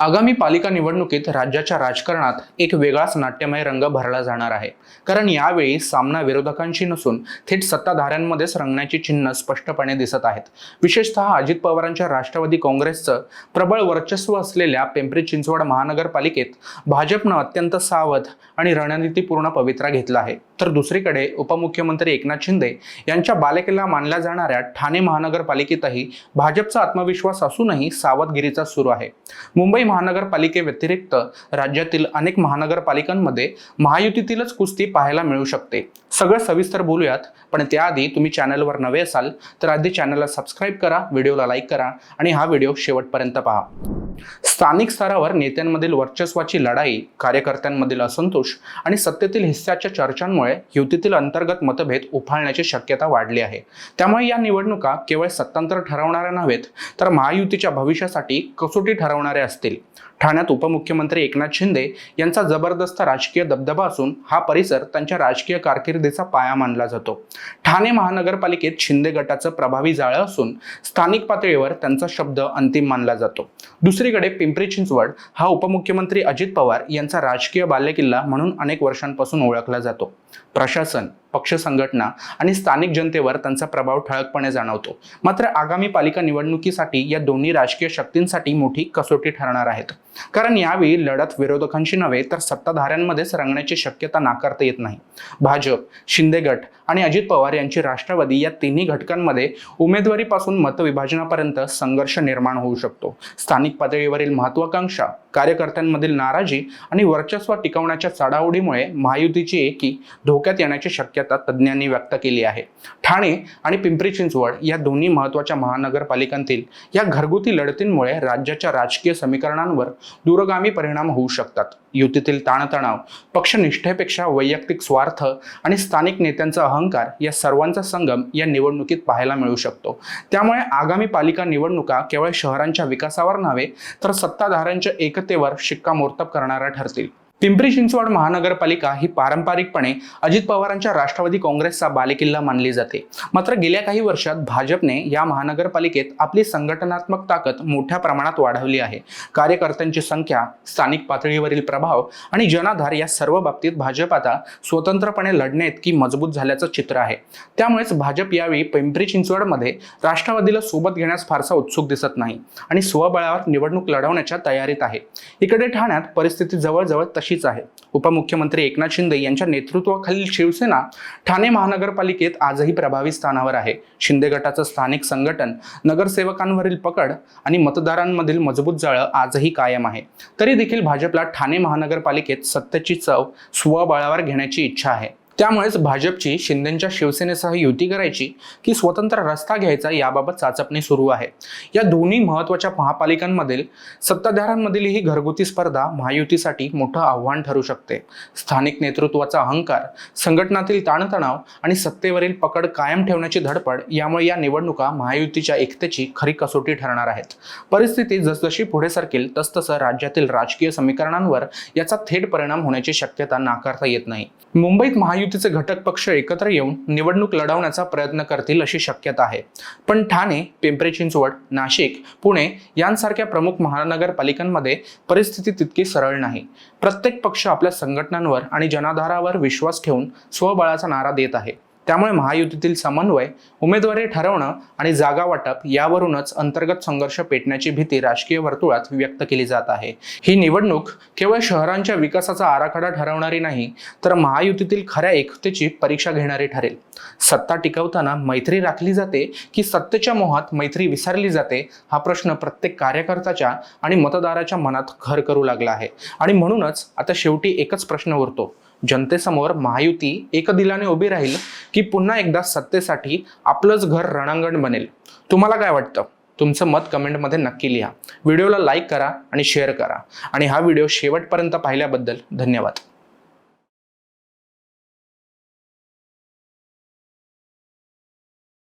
आगामी पालिका निवडणुकीत राज्याच्या राजकारणात एक वेगळाच नाट्यमय रंग भरला जाणार आहे. कारण यावेळी सामना विरोधकांशी नसून थेट सत्ताधाऱ्यांमध्येच रंगण्याची चिन्ह स्पष्टपणे दिसत आहेत. विशेषतः अजित पवारांच्या राष्ट्रवादी काँग्रेसचं प्रबळ वर्चस्व असलेल्या पिंपरी चिंचवड महानगरपालिकेत भाजपनं अत्यंत सावध आणि रणनीतीपूर्ण पवित्रा घेतला आहे. तर दुसरीकडे उपमुख्यमंत्री एकनाथ शिंदे यांच्या बालेकिल्ला मानल्या जाणाऱ्या ठाणे महानगरपालिकेतही भाजपचा आत्मविश्वास असूनही सावधगिरीचा सुरू आहे. मुंबई महानगरपालिकेव्यतिरिक्त राज्यातील अनेक महानगरपालिकांमध्ये महायुतीतीलच कुस्ती पाहायला मिळू शकते. सगळं सविस्तर बोलूयात पण त्याआधी तुम्ही चॅनलवर नवे असाल तर आधी चॅनलला सबस्क्राईब करा व्हिडिओला लाईक करा आणि हा व्हिडिओ शेवटपर्यंत पहा. स्थानिक स्तरावर नेत्यांमधील वर्चस्वाची लढाई कार्यकर्त्यांमधील असंतोष आणि सत्तेतील हिस्साच्या चर्चांमुळे युतीतील अंतर्गत मतभेद उफाळण्याची शक्यता वाढली आहे. त्यामुळे या निवडणुका केवळ सत्तांतर ठरवणाऱ्या नव्हेत तर महायुतीच्या भविष्यासाठी कसोटी ठरवणाऱ्या असतील. ठाण्यात उपमुख्यमंत्री एकनाथ शिंदे यांचा जबरदस्त राजकीय दबदबा असून हा परिसर त्यांच्या राजकीय कारकिर्दीचा पाया मानला जातो. ठाणे महानगरपालिकेत शिंदे गटाचं प्रभावी जाळं असून स्थानिक पातळीवर त्यांचा शब्द अंतिम मानला जातो. दुसरीकडे पिंपरी चिंचवड हा उपमुख्यमंत्री अजित पवार यांचा राजकीय बालेकिल्ला म्हणून अनेक वर्षांपासून ओळखला जातो. प्रशासन पक्ष संघटना आणि स्थानिक जनतेवर त्यांचा प्रभाव ठळकपणे जाणवतो. मात्र आगामी पालिका निवडणुकीसाठी या दोन्ही राजकीय शक्तींसाठी मोठी कसोटी ठरणार आहेत. कारण यावेळी लढत विरोधकांशी नव्हे तर सत्ताधाऱ्यांमध्येच रंगण्याची शक्यता नाकारता येत नाही. भाजप शिंदे गट आणि अजित पवार यांची राष्ट्रवादी या तिन्ही घटकांमध्ये उमेदवारीपासून मतविभाजनापर्यंत संघर्ष निर्माण होऊ शकतो. स्थानिक पातळीवरील महत्वाकांक्षा कार्यकर्त्यांमधील नाराजी आणि वर्चस्व टिकवण्याच्या चढाओढीमुळे महायुतीची एकी धोक्यात येण्याची शक्यता तज्ज्ञांनी व्यक्त केली आहे. ठाणे आणि पिंपरी चिंचवड या दोन्ही महत्त्वाच्या महानगरपालिकांतील या घरगुती लढतींमुळे राज्याच्या राजकीय समीकरणांवर दूरगामी परिणाम होऊ शकतात. युतीतील ताणतणाव पक्षनिष्ठेपेक्षा वैयक्तिक स्वार्थ आणि स्थानिक नेत्यांचा अहंकार या सर्वांचा संगम या निवडणुकीत पाहायला मिळू शकतो. त्यामुळे आगामी पालिका निवडणुका केवळ शहरांच्या विकासावर नव्हे तर सत्ताधाऱ्यांच्या एकतेवर शिक्कामोर्तब करणाऱ्या ठरतील. पिंपरी चिंचवड महानगरपालिका ही पारंपरिकपणे अजित पवारांच्या राष्ट्रवादी काँग्रेसचा बालेकिल्ला मानली जाते. मात्र गेल्या काही वर्षात भाजपने या महानगरपालिकेत आपली संघटनात्मक ताकद मोठ्या प्रमाणात वाढवली आहे. कार्यकर्त्यांची संख्या स्थानिक पातळीवरील प्रभाव आणि जनाधार या सर्व बाबतीत भाजप आता स्वतंत्रपणे लढणे इतकी मजबूत झाल्याचं चित्र आहे. त्यामुळेच भाजप यावेळी पिंपरी चिंचवडमध्ये राष्ट्रवादीला सोबत घेण्यास फारसा उत्सुक दिसत नाही आणि स्वबळावर निवडणूक लढवण्याच्या तयारीत आहे. इकडे ठाण्यात परिस्थिती जवळजवळ तशी अशीच आहे. उपमुख्यमंत्री एकनाथ शिंदे यांच्या नेतृत्वाखालील शिवसेना ठाणे महानगरपालिकेत आजही प्रभावी स्थानावर आहे. शिंदे गटाचं स्थानिक संघटन नगरसेवकांवरील पकड आणि मतदारांमधील मजबूत जाळं आजही कायम आहे. तरी देखील भाजपला ठाणे महानगरपालिकेत सत्तेची चव स्वबळावर घेण्याची इच्छा आहे. त्यामुळेच भाजपची शिंदेच्या शिवसेनेसह युती करायची की स्वतंत्र रस्ता घ्यायचा याबाबत चाचपणी सुरू आहे. या दोन्ही महत्त्वाच्या महापालिकांमधील सत्ताधाऱ्यांमधील ही घरगुती स्पर्धा महायुतीसाठी मोठं आव्हान ठरू शकते. स्थानिक नेतृत्वाचा अहंकार संघटनातील ताणतणाव आणि सत्तेवरील पकड कायम ठेवण्याची धडपड यामुळे या निवडणुका महायुतीच्या एकतेची खरी कसोटी ठरणार आहेत. परिस्थिती जसजशी पुढे सरकेल तसतसं राज्यातील राजकीय समीकरणांवर याचा थेट परिणाम होण्याची शक्यता नाकारता येत नाही. मुंबईत महायुतीचे घटक पक्ष एकत्र येऊन निवडणूक लढवण्याचा प्रयत्न करतील अशी शक्यता आहे. पण ठाणे पिंपरी चिंचवड नाशिक पुणे यांसारख्या प्रमुख महानगरपालिकांमध्ये परिस्थिती तितकी सरळ नाही. प्रत्येक पक्ष आपल्या संघटनांवर आणि जनाधारावर विश्वास ठेवून स्वबळाचा नारा देत आहे. त्यामुळे महायुतीतील समन्वय उमेदवारी ठरवणं आणि जागा वाटप यावरूनच अंतर्गत संघर्ष पेटण्याची भीती राजकीय वर्तुळात व्यक्त केली जात आहे. ही निवडणूक केवळ शहरांच्या विकासाचा आराखडा ठरवणारी नाही तर महायुतीतील खऱ्या एकतेची परीक्षा घेणारी ठरेल. सत्ता टिकवताना मैत्री राखली जाते की सत्तेच्या मोहात मैत्री विसरली जाते हा प्रश्न प्रत्येक कार्यकर्त्याच्या आणि मतदाराच्या मनात घर करू लागला आहे. आणि म्हणूनच आता शेवटी एकच प्रश्न उरतो जनतेसमोर महायुती एकदिलाने उभी राहील की पुन्हा एकदा सत्तेसाठी आपलंच घर रणांगण बनेल. तुम्हाला काय वाटतं? तुमचं मत कमेंटमध्ये नक्की लिहा. व्हिडिओला लाईक करा आणि शेअर करा. आणि हा व्हिडिओ शेवटपर्यंत पाहिल्याबद्दल धन्यवाद.